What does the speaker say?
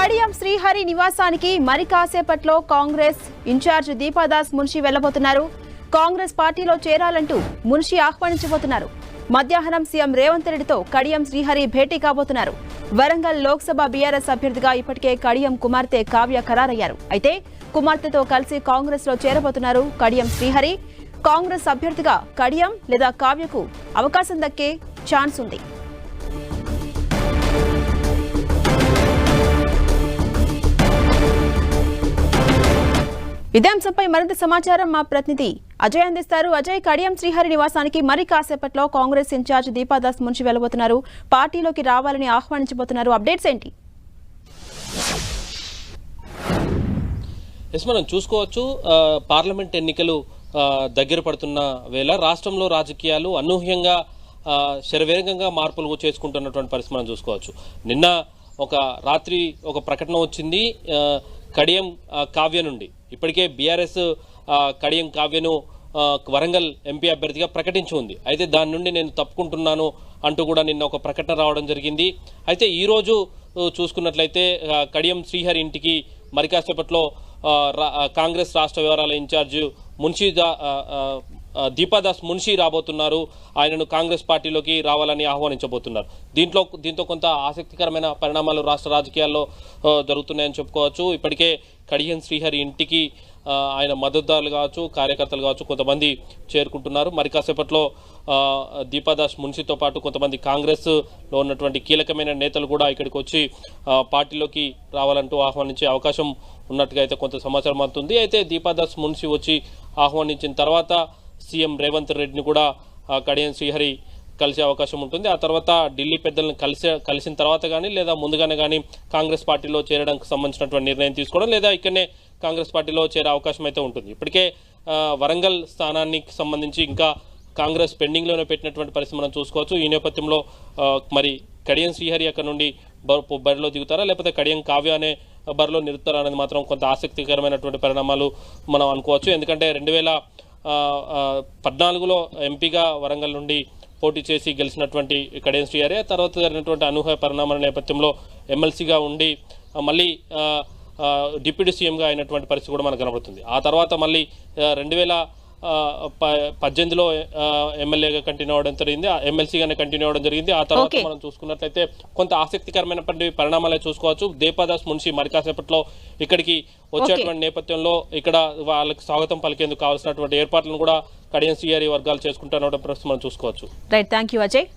కడియం శ్రీహరి నివాసానికి మరి కాసేపట్లో కాంగ్రెస్ ఇన్ఛార్జ్ దీపాదాస్ మున్షి వెళ్ళబోతున్నారు కాంగ్రెస్ పార్టీలో చేరాలంటూ మున్షి ఆహ్వానించబోతున్నారు. మధ్యాహ్నం సీఎం రేవంత్ రెడ్డితో కడియం శ్రీహరి భేటీ కాబోతున్నారు. వరంగల్ లోక్సభ బీఆర్ఎస్ అభ్యర్థిగా ఇప్పటికే కడియం కుమార్తె కావ్య ఖరారయ్యారు. అయితే కుమార్తెతో కలిసి కాంగ్రెస్లో చేరబోతున్నారు కడియం శ్రీహరి. కాంగ్రెస్ అభ్యర్థిగా కడియం లేదా కావ్యకు అవకాశం దక్కే ఛాన్స్ ఉంది. విధాంశంపై మరింత సమాచారం మా ప్రతినిధి అజయ్ అందిస్తారు. అజయ్ కడియం శ్రీహరి నివాసానికి మరి కాసేపట్లో కాంగ్రెస్ ఇన్ఛార్జ్ దీపాదాస్ మున్షి వెళ్ళబోతున్నారు. పార్టీలోకి రావాలని ఆహ్వానించబోతున్నారు. అప్డేట్స్ ఏంటి? ఎస్ మనం చూసుకోవచ్చు. పార్లమెంట్ ఎన్నికలు దగ్గర పడుతున్న వేళ రాష్ట్రంలో రాజకీయాలు అనూహ్యంగా శరవేగంగా మార్పులు చేసుకుంటున్నటువంటి పరిస్థితి మనం చూసుకోవచ్చు. నిన్న ఒక రాత్రి ఒక ప్రకటన వచ్చింది. కడియం కావ్య నుండి. ఇప్పటికే బీఆర్ఎస్ కడియం కావ్యను వరంగల్ ఎంపీ అభ్యర్థిగా ప్రకటించి ఉంది. అయితే దాని నుండి నేను తప్పుకుంటున్నాను అంటూ కూడా నిన్న ఒక ప్రకటన రావడం జరిగింది. అయితే ఈరోజు చూసుకున్నట్లయితే కడియం శ్రీహరి ఇంటికి మరికాసేపట్లో రా- కాంగ్రెస్ రాష్ట్ర వ్యవహారాల ఇన్ఛార్జ్ మున్షీదా దీపాదాస్ మున్షీ రాబోతున్నారు. ఆయనను కాంగ్రెస్ పార్టీలోకి రావాలని ఆహ్వానించబోతున్నారు. దీంట్లో దీంతో కొంత ఆసక్తికరమైన పరిణామాలు రాష్ట్ర రాజకీయాల్లో జరుగుతున్నాయని చెప్పుకోవచ్చు. ఇప్పటికే కడియం శ్రీహరి ఇంటికి ఆయన మద్దతుదారులు కావచ్చు కార్యకర్తలు కావచ్చు కొంతమంది చేరుకుంటున్నారు. మరి కాసేపట్లో దీపాదాస్ మున్షితో పాటు కొంతమంది కాంగ్రెస్లో ఉన్నటువంటి కీలకమైన నేతలు కూడా ఇక్కడికి వచ్చి పార్టీలోకి రావాలంటూ ఆహ్వానించే అవకాశం ఉన్నట్టుగా అయితే కొంత సమాచారం అందుతుంది. అయితే దీపాదాస్ మున్షి వచ్చి ఆహ్వానించిన తర్వాత సీఎం రేవంత్ రెడ్డిని కూడా కడియం శ్రీహరి కలిసే అవకాశం ఉంటుంది. ఆ తర్వాత ఢిల్లీ పెద్దలను కలిసి కలిసిన తర్వాత కానీ లేదా ముందుగానే కానీ కాంగ్రెస్ పార్టీలో చేరడానికి సంబంధించినటువంటి నిర్ణయం తీసుకోవడం లేదా ఇక్కడనే కాంగ్రెస్ పార్టీలో చేరే అవకాశం అయితే ఉంటుంది. ఇప్పటికే వరంగల్ స్థానానికి సంబంధించి ఇంకా కాంగ్రెస్ పెండింగ్లోనే పెట్టినటువంటి పరిస్థితి మనం చూసుకోవచ్చు. ఈ నేపథ్యంలో మరి కడియం శ్రీహరి అక్కడ నుండి బరిలో దిగుతారా? లేకపోతే కడియం కావ్య అనే బరిలో నిలుస్తారా అనేది మాత్రం కొంత ఆసక్తికరమైనటువంటి పరిణామాలు మనం అనుకోవచ్చు. ఎందుకంటే రెండు వేల పద్నాలుగులో ఎంపీగా వరంగల్ నుండి పోటీ చేసి గెలిచినటువంటి కడియం శ్రీహరి ఆ తర్వాత జరిగినటువంటి అనూహ్య పరిణామాల నేపథ్యంలో ఎమ్మెల్సీగా ఉండి మళ్ళీ డిప్యూటీ సీఎంగా అయినటువంటి పరిస్థితి కూడా మనకు కనబడుతుంది. ఆ తర్వాత మళ్ళీ రెండు వేల పద్దెనిమిదిలో ఎమ్మెల్యేగా కంటిన్యూ అవ్వడం జరిగింది. ఎమ్మెల్సీగానే కంటిన్యూ అవ్వడం జరిగింది. ఆ తర్వాత. మనం చూసుకున్నట్లయితే కొంత ఆసక్తికరమైనటువంటి పరిణామాలే చూసుకోవచ్చు. దేపాదాస్ మున్షి మరి కాసేపట్లో ఇక్కడికి వచ్చేటువంటి నేపథ్యంలో ఇక్కడ వాళ్ళకి స్వాగతం పలికేందుకు కావాల్సినటువంటి ఏర్పాట్లను కూడా కడియం సిఆర్ఈ వర్గాలు చేసుకుంటున్న ప్రస్తుతం మనం చూసుకోవచ్చు. Right thank you Ajay